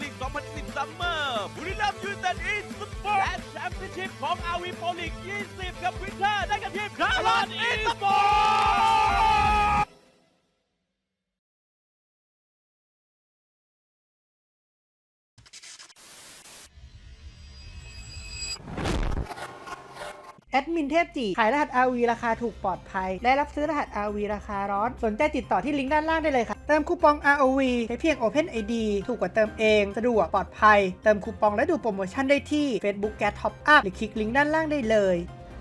รั้งครับอาวีโปลิก2010 ซัมเมอร์บุรีรัมย์ยูไนเต็ดอีสปอร์ตและแชมเปี้ยนชิพของอาวีโปลิก20 กับวินเทอร์ได้กับทีมคาร์ลอนอีสปอร์ินเทพจีขายรหัส RV ราคาถูกปลอดภัย และรับซื้อรหัส RV ราคาร้อน สนใจติดต่อที่ลิงก์ด้านล่างได้เลยค่ะ เติมคูปอง ROV ใช้เพียง Open ID ถูกกว่าเติมเอง สะดวกปลอดภัย เติมคูปองและดูโปรโมชั่นได้ที่ Facebook g a t Top Up หรือคลิกลิงก์ด้านล่างได้เลย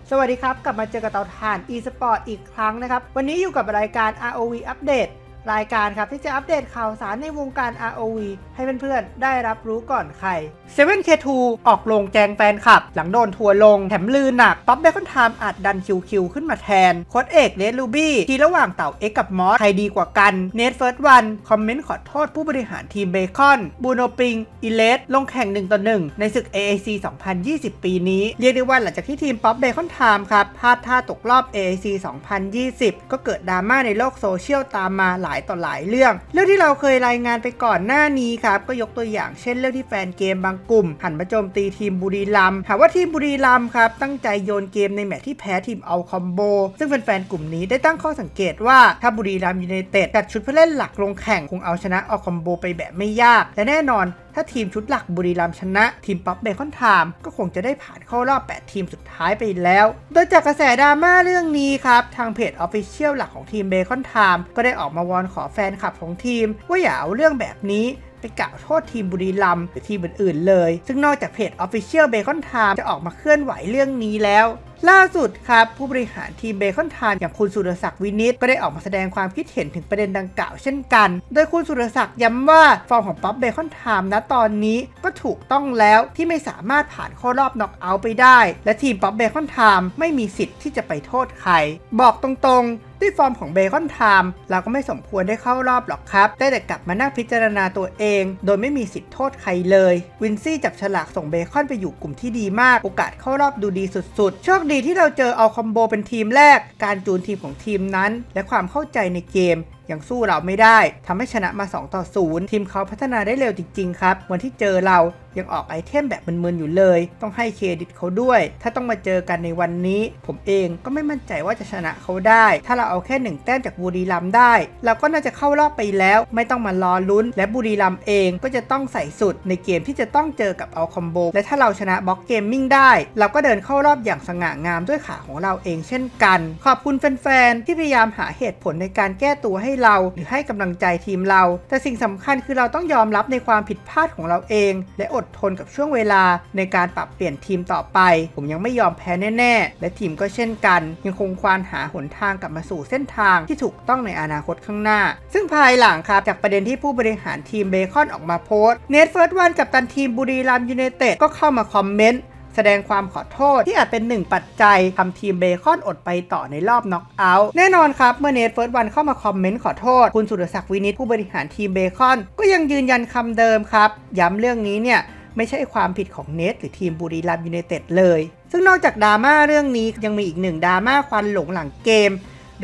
สวัสดีครับ กลับมาเจอกับเตาถ่าน eSport อีกครั้งนะครับ วันนี้อยู่กับรายการ ROV Update รายการครับที่จะอัปเดตข่าวสารในวงการ ROV ให้เพื่อนๆ ได้รับรู้ก่อนใคร 7K2 ออกลงแจงแฟนคลับ หลังโดนทัวลง แถมลือหนัก ป๊อปเบคอนไทม์อาจดันคิวคิวขึ้นมาแทน โค้ดเอกเลดลูบี้ที่ระหว่างเต่าเอ็กกับมอส ใครดีกว่ากัน เนทเฟิร์สวันคอมเมนต์ขอโทษผู้บริหารทีมเบคอน บูโนปิง อิเลส ลงแข่ง1ต่อ1ในศึก AAC 2020 ปีนี้ เรียกได้ว่าหลังจากที่ทีมป๊อปเบคอนไทม์ครับพลาดท่าตกรอบ AAC 2020 ก็เกิดดราม่าในโลกโซเชียลตามมาหลายายต่อหลายเรื่อง เรื่องที่เราเคยรายงานไปก่อนหน้านี้ครับก็ยกตัวอย่างเช่นเรื่องที่แฟนเกมบางกลุ่ม หันมาโจมตีทีมบุรีรัมย์หาว่าทีมบุรีรัมย์ครับตั้งใจโยนเกมในแมตช์ที่แพ้ทีมเอาคอมโบซึ่งแฟนๆกลุ่มนี้ได้ตั้งข้อสังเกตว่าถ้าบุรีรัมย์ยูไนเต็ดจัดชุดผู้เล่นหลักลงแข่งคงเอาชนะเอาคอมโบไปแบบไม่ยากและแน่นอนถ้าทีมชุดหลักบุรีรัมย์ชนะ ทีมป๊อปเบคอนไทม์ก็คงจะได้ผ่านเข้ารอบ 8 ทีมสุดท้ายไปแล้ว โดยจากกระแสดราม่าเรื่องนี้ครับ ทางเพจออฟฟิเชียลหลักของทีมเบคอนไทม์ก็ได้ออกมาวอนขอแฟนคลับของทีม ว่าอย่าเอาเรื่องแบบนี้ ไปกล่าวโทษทีมบุรีรัมย์หรือทีมอื่นๆเลย ซึ่งนอกจากเพจ Official Bacon Time จะออกมาเคลื่อนไหวเรื่องนี้แล้วล่าสุดครับ ผู้บริหารทีมเบคอนทม์อย่างคุณสุรศักดิ์วินิตก็ได้ออกมาแสดงความคิดเห็นถึงประเด็นดังกล่าวเช่นกัน โดยคุณสุรศักดิ์ย้ำว่าฟอร์มของป๊อปเบคอนไทม์ณตอนนี้ก็ถูกต้องแล้วที่ไม่สามารถผ่านข้ารอบน็อกเอาท์ไปได้ และทีมป๊อปเบคอนไทม์ไม่มีสิทธิ์ที่จะไปโทษใคร บอกตรงๆ ด้วยฟอร์มของเบคอนไทม์เราก็ไม่สมควรได้เข้ารอบหรอกครับ ได้แต่กลับมานั่งพิจารณาตัวเอง โดยไม่มีสิทธิ์โทษใครเลย วินซี่จับฉลากส่งเบคอนไปอยู่กลุ่มที่ดีมาก โอกาสเข้ารอบดูดีสุดๆ โชคดีที่เราเจอเอาคอมโบเป็นทีมแรก การจูนทีมของทีมนั้น และความเข้าใจในเกมยังสู้เราไม่ได้ทำให้ชนะมา 2 ต่อ 0 ทีมเขาพัฒนาได้เร็วจริง ๆ ครับ วันที่เจอเรายังออกไอเทมแบบมึนๆอยู่เลย ต้องให้เครดิตเขาด้วย ถ้าต้องมาเจอกันในวันนี้ ผมเองก็ไม่มั่นใจว่าจะชนะเขาได้ ถ้าเราเอาแค่หนึ่งแต้มจากบุรีรัมได้ เราก็น่าจะเข้ารอบไปแล้ว ไม่ต้องมารอลุ้น และบุรีรัมเองก็จะต้องใส่สุดในเกมที่จะต้องเจอกับเอาคอมโบและถ้าเราชนะบล็อกเกมมิ่งได้ เราก็เดินเข้ารอบอย่างสง่างามด้วยขาของเราเองเช่นกัน ขอบคุณแฟนๆที่พยายามหาเหตุผลในการแก้ตัวให้เรา หรือให้กำลังใจทีมเรา แต่สิ่งสำคัญคือเราต้องยอมรับในความผิดพลาดของเราเอง และอดทนกับช่วงเวลาในการปรับเปลี่ยนทีมต่อไป ผมยังไม่ยอมแพ้แน่ ๆ และทีมก็เช่นกัน ยังคงควานหาหนทางกลับมาสู่เส้นทางที่ถูกต้องในอนาคตข้างหน้า ซึ่งภายหลังครับจากประเด็นที่ผู้บริหารทีมเบคอนออกมาโพสต์เนทเฟิร์สวันกับตันทีมบุรีรัมย์ยูไนเต็ดก็เข้ามาคอมเมนต์ แสดงความขอโทษที่อาจเป็นหนึ่งปัจจัยทำทีมเบคอนอดไปต่อในรอบน็อกเอาท์แน่นอนครับ เมื่อเนทเฟิร์สวันเข้ามาคอมเมนต์ขอโทษ คุณสุรศักดิ์วินิตผู้บริหารทีมเบคอน ก็ยังยืนยันคำเดิมครับ ย้ำเรื่องนี้เนี่ยไม่ใช่ความผิดของเนทหรือทีมบุรีรัมย์ยูไนเต็ดเลย ซึ่งนอกจากดราม่าเรื่องนี้ยังมีอีกหนึ่งดราม่าควันหลงหลังเกม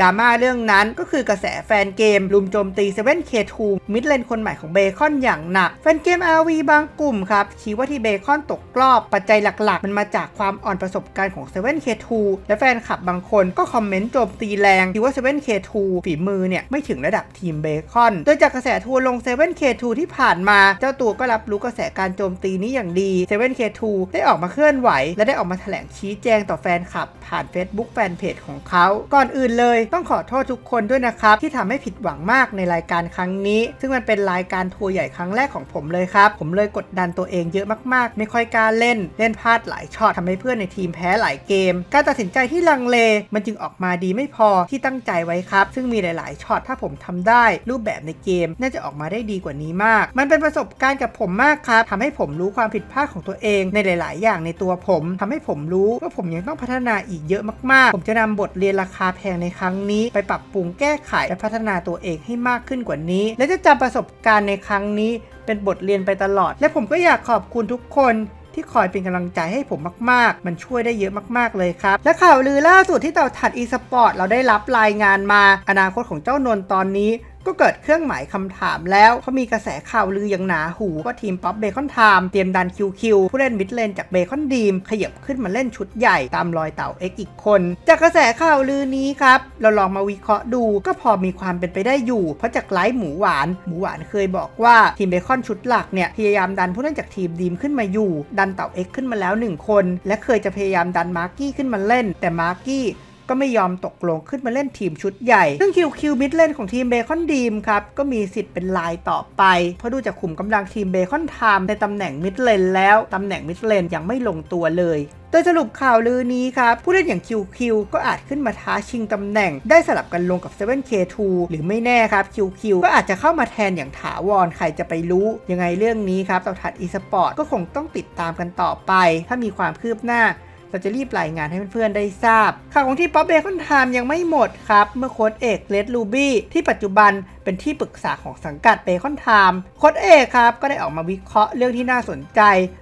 ดราม่าเรื่องนั้นก็คือกระแสแฟนเกมลุมโจมตี 7K2 มิดเลนคนใหม่ของเบคอนอย่างหนัก แฟนเกม RV บางกลุ่มครับชี้ว่าที่เบคอนตกรอบปัจจัยหลักๆ มันมาจากความอ่อนประสบการณ์ของ 7K2 และแฟนคลับบางคนก็คอมเมนต์โจมตีแรงที่ว่า 7K2 ฝีมือเนี่ยไม่ถึงระดับทีมเบคอน โดยจากกระแสทัวร์ลง 7K2 ที่ผ่านมา เจ้าตัวก็รับรู้กระแสการโจมตีนี้อย่างดี 7K2 ได้ออกมาเคลื่อนไหว และได้ออกมาแถลงชี้แจงต่อแฟนคลับ ผ่าน Facebook แฟนเพจของเขา ก่อนอื่นเลยต้องขอโทษทุกคนด้วยนะครับ ที่ทำให้ผิดหวังมากในรายการครั้งนี้ ซึ่งมันเป็นรายการทัวร์ใหญ่ครั้งแรกของผมเลยครับ ผมเลยกดดันตัวเองเยอะมากๆ ไม่ค่อยกล้าเล่น เล่นพลาดหลายช็อตทำให้เพื่อนในทีมแพ้หลายเกม การตัดสินใจที่ลังเล มันจึงออกมาดีไม่พอที่ตั้งใจไว้ครับ ซึ่งมีหลาย ๆ ช็อตถ้าผมทำได้ รูปแบบในเกม น่าจะออกมาได้ดีกว่านี้มาก มันเป็นประสบการณ์กับผมมากครับทำให้ผมรู้ความผิดพลาดของตัวเองในหลาย ๆ อย่างในตัวผมทำให้ผมรู้ว่าผมยังต้องพัฒนาอีกเยอะมาก ๆ ผมจะนำบทเรียนราคาแพงในครั้งนี้ไปปรับปรุงแก้ไขและพัฒนาตัวเองให้มากขึ้นกว่านี้ และจะจำประสบการณ์ในครั้งนี้เป็นบทเรียนไปตลอด และผมก็อยากขอบคุณทุกคนที่คอยเป็นกำลังใจให้ผมมาก ๆ มันช่วยได้เยอะมากๆเลยครับ และข่าวลือล่าสุดที่เต่าถัดอีสปอร์ตเราได้รับรายงานมา อนาคตของเจ้านนตอนนี้ ก็เกิดเครื่องหมายคำถามแล้วเพรามีกระแสข่าวลืออย่างหนาหูว่าทีมป๊อปเบคอนไทม์เตรียมดันคิวคิวผู้เล่นมิดเลนจากเบคอนดีมขยับขึ้นมาเล่นชุดใหญ่ตามรอยเต่าเอ็กอีกคน จากกระแสข่าวลือนี้ครับเราลองมาวิเคราะห์ดูก็พอมีความเป็นไปได้อยู่ เพราะจากไลฟ์หมูหวานหมูหวานเคยบอกว่าทีมเบคอนชุดหลักเนี่ยพยายามดันผู้เล่นจากทีมดีมขึ้นมาอยู่ ดันเต่าเอ็กขึ้นมาแล้วหนึ่งคน และเคยจะพยายามดันมาร์กี้ขึ้นมาเล่น แต่มาร์กี้ ก็ไม่ยอมตกลงขึ้นมาเล่นทีมชุดใหญ่ ซึ่งคิวคิวมิดเลนของทีมเบคอนดีมครับ ก็มีสิทธิ์เป็นลายต่อไป เพราะดูจากขุมกำลังทีมเบคอนไทม์ในตำแหน่งมิดเลนแล้วตำแหน่งมิดเลนยังไม่ลงตัวเลยโดยสรุปข่าวลือนี้ครับ ผู้เล่นอย่าง QQ ก็อาจขึ้นมาท้าชิงตำแหน่ง ได้สลับกันลงกับ 7K2 หรือไม่แน่ครับ QQ ก็อาจจะเข้ามาแทนอย่างถาวรใครจะไปรู้ ยังไงเรื่องนี้ครับเตาทัดอีสปอร์ตก็คงต้องติดตามกันต่อไป ถ้ามีความคืบหน้า เราจะรีบรายงานให้เพื่อนๆได้ทราบ ข่าวของที่ป๊อปเบคอนไทม์ยังไม่หมดครับ เมื่อโค้ดเอกเลดลูบี้ที่ปัจจุบันเป็นที่ปรึกษาของสังกัดเบคอนไทม์โค้ดเอกครับ ก็ได้ออกมาวิเคราะห์เรื่องที่น่าสนใจ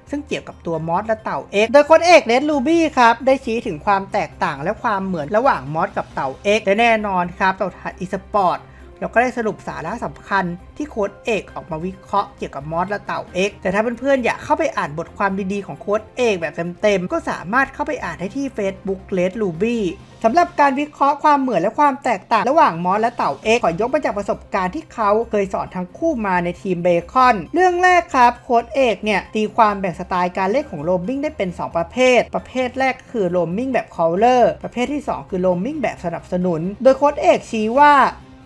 ซึ่งเกี่ยวกับตัวมอสและเต่าเอ็กโดยโค้ดเอกเลดลูบี้ครับ ได้ชี้ถึงความแตกต่างและความเหมือนระหว่างมอสกับเต่าเอ็กและแน่นอนครับเต่าทัดอีสปอร์ต เราก็ได้สรุปสาระสำคัญที่โค้ดเอกออกมาวิเคราะห์เกี่ยวกับมอสและเต่า X แต่ถ้าเพื่อนๆอยากเข้าไปอ่านบทความดีๆของโค้ดเอกแบบเต็มๆ ก็สามารถเข้าไปอ่านได้ที่ Facebook Red Ruby สำหรับการวิเคราะห์ความเหมือนและความแตกต่าง ระหว่างมอสและเต่า X ขอยกมาจากประสบการณ์ที่เขาเคยสอนทั้งคู่มาในทีมเบคอน เรื่องแรกครับโค้ดเอกเนี่ยตีความแบ่งสไตล์การเล่นของโรมมิ่งได้เป็น 2 ประเภท ประเภทแรกคือโรมมิ่งแบบคอลเลอร์ประเภทที่ 2 คือโรมมิ่งแบบสนับสนุน โดยโค้ดเอกชี้ว่า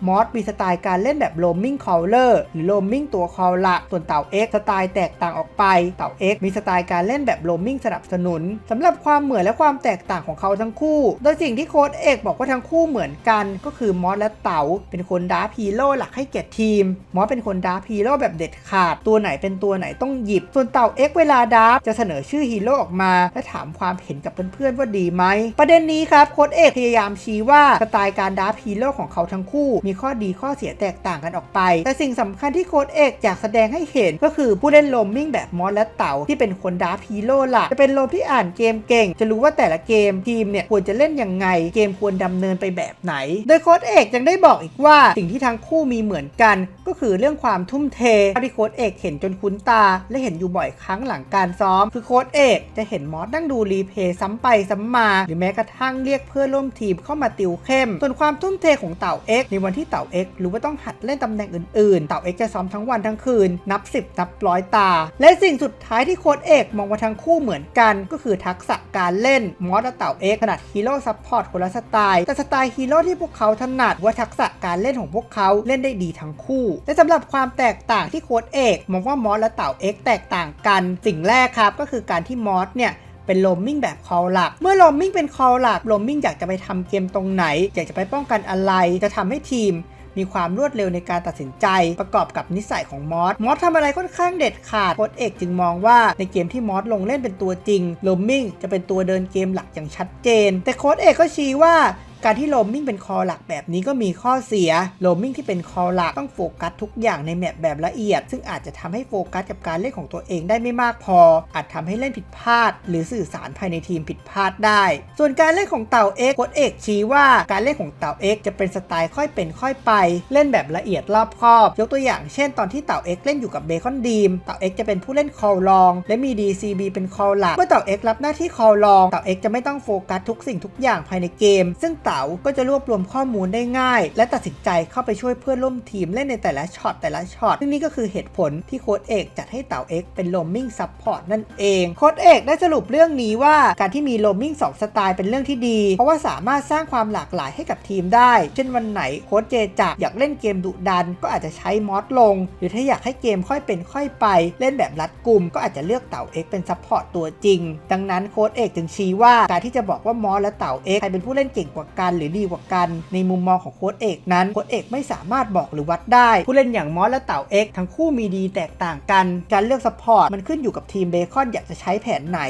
มอสมีสไตล์การเล่นแบบโ o มมิ่งคอลเลอร์หรือโ o มมิ่งตัวคอลหลักส่วนเต่า X สไตล์แตกต่างออกไป เต่า X มีสไตล์การเล่นแบบโ o มมิ่งสนับสนุนสำหรับความเหมือนและความแตกต่างของเขาทั้งคู่ โดยสิ่งที่โค้ดเอกบอกว่าทั้งคู่เหมือนกัน ก็คือมอสและเต่า เป็นคนดาร์ฟฮีโร่หลักให้แก่ทีม มอสเป็นคนดาร์ฟฮีโร่แบบเด็ดขาด ตัวไหนเป็นตัวไหนต้องหยิบ ส่วนเต่า X เวลาดาร์ฟจะเสนอชื่อฮีโร่ออกมา และถามความเห็นกับเพื่อนๆว่าดีไหม ประเด็นนี้ครับโค้ดเอกพยายามชี้ว่าสไตล์การดาร์ฟฮีโร่ของเขาทั้งคู่มีีข้อดีข้อเสียแตกต่างกันออกไป แต่สิ่งสำคัญที่โค้ดเอกอยากแสดงให้เห็นก็คือผู้เล่นโรมมิ่งแบบมอสและเต่าที่เป็นคนดาร์ฟฮีโร่หลักจะเป็นโรมที่อ่านเกมเก่ง จะรู้ว่าแต่ละเกมทีมเนี่ยควรจะเล่นยังไง เกมควรดำเนินไปแบบไหน โดยโค้ดเอกยังได้บอกอีกว่าสิ่งที่ทั้งคู่มีเหมือนกัน ก็คือเรื่องความทุ่มเทที่โค้ดเอกเห็นจนคุ้นตา และเห็นอยู่บ่อยครั้งหลังการซ้อม คือโค้ดเอกจะเห็นมอสนั่งดูรีเพย์ซ้ำไปซ้ำมา หรือแม้กระทั่งเรียกเพื่อนร่วมทีมเข้ามาติวเข้ม ส่วนความทุ่มเทของเต่า X ในวันที่เต่า X รู้ว่าต้องหัดเล่นตำแหน่งอื่นๆ เต่า X จะซ้อมทั้งวันทั้งคืน นับ 10 นับร้อยตา และสิ่งสุดท้ายที่โค้ดเอกมองว่าทั้งคู่เหมือนกัน ก็คือทักษะการเล่นมอสและเต่า X ขนาดฮีโร่ซัพพอร์ตคนละสไตล์ แต่สไตล์ฮีโร่ที่พวกเขาถนัดว่าทักษะการเล่นของพวกเขาเล่นได้ดีทั้งคู่ และสำหรับความแตกต่างที่โค้ดเอกมองว่ามอสและเต่า X แตกต่างกัน สิ่งแรกครับก็คือการที่มอสเนี่ย เป็นโรมมิ่งแบบคอลหลัก เมื่อโรมมิ่งเป็นคอลหลักโรมมิ่งอยากจะไปทำเกมตรงไหน อยากจะไปป้องกันอะไร จะทำให้ทีมมีความรวดเร็วในการตัดสินใจประกอบกับนิสัยของมอส มอสทำอะไรค่อนข้างเด็ดขาดโค้ดเอกจึงมองว่าในเกมที่มอสลงเล่นเป็นตัวจริงลมมิ่งจะเป็นตัวเดินเกมหลักอย่างชัดเจน แต่โค้ดเอกก็ชี้ว่า การที่โรมมิ่งเป็นคอหลักแบบนี้ก็มีข้อเสียโรมมิ่งที่เป็นคอหลักต้องโฟกัสทุกอย่างในแมปแบบละเอียด ซึ่งอาจจะทำให้โฟกัสกับการเล่นของตัวเองได้ไม่มากพอ อาจทำให้เล่นผิดพลาด หรือสื่อสารภายในทีมผิดพลาดได้ ส่วนการเล่นของเต่า X โค้ดเอกชี้ว่าการเล่นของเต่า X จะเป็นสไตล์ค่อยเป็นค่อยไป เล่นแบบละเอียดรอบคอบ ยกตัวอย่างเช่น ตอนที่เต่า X เล่นอยู่กับเบคอนดีม เต่า X จะเป็นผู้เล่นคอลลอง และมี DCB เป็นคอหลัก เมื่อเต่า X รับหน้าที่คอลลอง เต่า X จะไม่ต้องโฟกัสทุกสิ่งทุกอย่างภายในเกม ซึ่งเต่าก็จะรวบรวมข้อมูลได้ง่าย และตัดสินใจเข้าไปช่วยเพื่อนร่วมทีมเล่นในแต่ละช็อตแต่ละช็อตซึ่งนี่ก็คือเหตุผลที่โค้ดเอกจัดให้เต่า X เป็นโรมมิ่งซับพอร์ตนั่นเองโค้ดเอกได้สรุปเรื่องนี้ว่าการที่มีโรมมิ่ง2สไตล์เป็นเรื่องที่ดี เพราะว่าสามารถสร้างความหลากหลายให้กับทีมได้ เช่นวันไหนโค้ดเจจักอยากเล่นเกมดุดัน ก็อาจจะใช้มอสลง หรือถ้าอยากให้เกมค่อยเป็นค่อยไป เล่นแบบรัดกลุ่มก็อาจจะเลือกเต่า X เป็นซับพอร์ตตัวจริง ดังนั้นโค้ดเอกจึงชี้ว่าการที่จะบอกว่ามอสและเต่า X ใครเป็นผู้เล่นเก่งกว่ากันหรือดีกว่ากัน ในมุมมองของโค้ดเอกนั้นโค้ดเอกไม่สามารถบอกหรือวัดได้ ผู้เล่นอย่างมอสและเต่าเอกทั้งคู่มีดีแตกต่างกัน การเลือกซัพพอร์ตมันขึ้นอยู่กับทีมเบคอนอยากจะใช้แผนไหน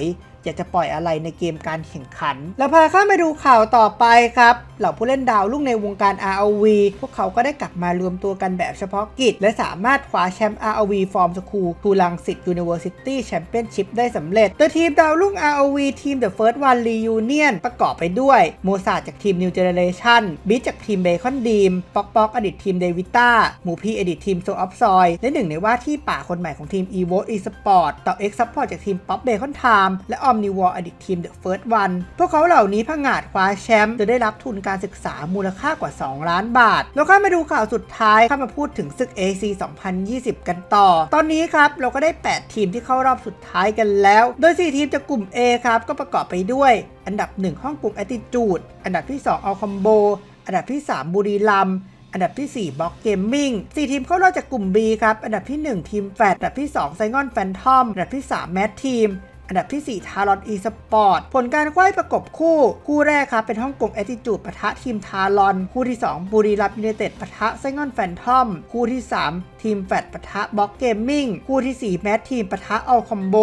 อยากจะปล่อยอะไรในเกมการแข่งขัน แล้วพาข้ามไปดูข่าวต่อไปครับ เหล่าผู้เล่นดาวรุ่งในวงการ ROV พวกเขาก็ได้กลับมารวมตัวกันแบบเฉพาะกิจ และสามารถคว้าแชมป์ ROV Form School ทูลังสิต University Championship ได้สำเร็จ โดยทีมดาวรุ่ง ROV ทีม The First One Reunion ประกอบไปด้วยโมซาจากทีม New Generation บิจากทีม Bacon Dream ป๊อกป๊อกอดีตทีม Devita หมูพีอดีตทีม Soul of Soy และหนึ่งในว่าที่ป่าคนใหม่ของทีม Evo Esport ต่อ X Support จากทีม Pop Bacon Time และ Omnivore อดีตทีม The First One พวกเขาเหล่านี้ผงาดคว้าแชมป์โดยได้รับทุนการการศึกษามูลค่ากว่า 2 ล้านบาท แล้วก็มาดูข่าวสุดท้ายเข้ามาพูดถึงศึก AC 2020 กันต่อ ตอนนี้ครับเราก็ได้ 8 ทีมที่เข้ารอบสุดท้ายกันแล้ว โดย 4 ทีมจากกลุ่ม A ครับก็ประกอบไปด้วย อันดับ 1 ห้องกลุ่ม Attitude อันดับที่ 2 เอาคอมโบ อันดับที่ 3 บุรีรัมย์อันดับที่ 4บล็อกเกมมิ่ง4ทีมเข้ารอบจากกลุ่ม B ครับ อันดับที่ 1 ทีมแฟดอันดับที่ 2 ไซงอนแฟนทอม อันดับที่ 3 แมททีม อันดับที่ 4 ทารอนอีสปอร์ตผลการคว้ประกบคู่ คู่แรกครับเป็นฮ่องกงแอติจูดปะทะทีมทารอน คู่ที่ 2 บุรีรัมย์ยูไนเต็ดปะทะไซงอนแฟนทอม คู่ที่ 3 ทีมแฟดปะทะบล็อกเกมมิ่งคู่ที่ 4 แมททีมปะทะเอาคอมโบ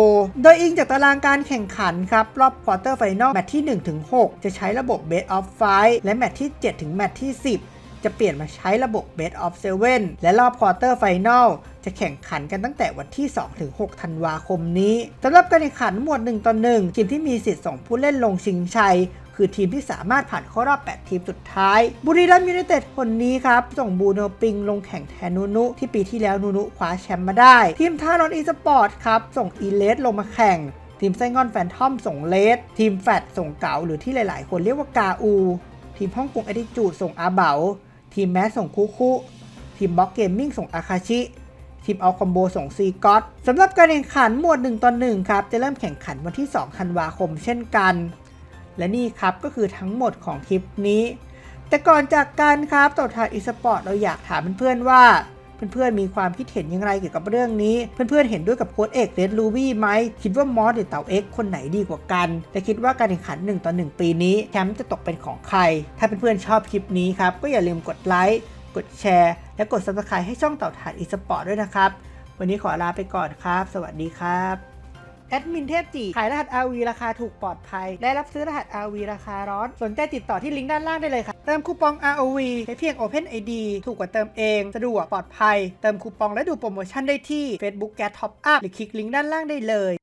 โดยอิงจากตารางการแข่งขันครับ รอบควอเตอร์ไฟนอลแมตช์ที่1-6จะใช้ระบบ Best of 5และแมตช์ที่7ถึงแมตช์ที่ 10 จะเปลี่ยนมาใช้ระบบ Best of 7และรอบควอเตอร์ไฟนอล จะแข่งขันกันตั้งแต่วันที่ 2-6 ธันวาคมนี้สำหรับการแข่งขันหมวด1ต่อ1ทีมที่มีสิทธิ์ส่งผู้เล่นลงชิงชัยคือทีมที่สามารถผ่านเข้ารอบ 8 ทีมสุดท้าย บุรีรัมย์ยูไนเต็ดคนนี้ครับ ส่งบูโนปิงลงแข่งแทนนูนุ ที่ปีที่แล้วนูนุคว้าแชมป์มาได้ ทีมทารอนอีสปอร์ตครับ ส่งอีเลสลงมาแข่ง ทีมไซงอนแฟนทอมส่งเลส ทีมแฟดส่งเก๋าหรือที่หลาย ๆ คนเรียกว่ากาอู ทีมฮ่องกงแอติจูดส่งอาเบา ทีมแมสส่งคุคุ ทีมบล็อกเกมมิ่งส่งอาคาชิ ทีมเอาคอมโบส่งซีก็อตสำหรับการแข่งขันหมวด 1ต่อ1ครับ จะเริ่มแข่งขันวันที่ 2 ธันวาคมเช่นกัน และนี่ครับก็คือทั้งหมดของคลิปนี้ แต่ก่อนจากกันครับต่อทางอีสปอร์ตเราอยากถามเพื่อนๆว่า เพื่อนๆมีความคิดเห็นอย่างไรเกี่ยวกับเรื่องนี้ เพื่อนๆเห็นด้วยกับโค้ดเอกเรดลูวี่ไหม คิดว่ามอสหรือเต่าเอ็กคนไหนดีกว่ากัน และคิดว่าการแข่งขัน1ต่อ1ปีนี้แชมป์จะตกเป็นของใคร ถ้าเพื่อนๆชอบคลิปนี้ครับก็อย่าลืมกดไลค์ กดแชร์ และกด subscribe ให้ช่องเต่าถ่านอีสปอร์ตด้วยนะครับ วันนี้ขอลาไปก่อนครับ สวัสดีครับแอดมินเทพจีขายรหัส RV ราคาถูกปลอดภัย และรับซื้อรหัส RV ราคาร้อน สนใจติดต่อที่ลิงก์ด้านล่างได้เลยค่ะ เติมคูปอง ROV ใช้เพียง Open ID ถูกกว่าเติมเอง สะดวกปลอดภัย เติมคูปองและดูโปรโมชั่นได้ที่ Facebook g a t Top Up หรือคลิกลิงก์ด้านล่างได้เลย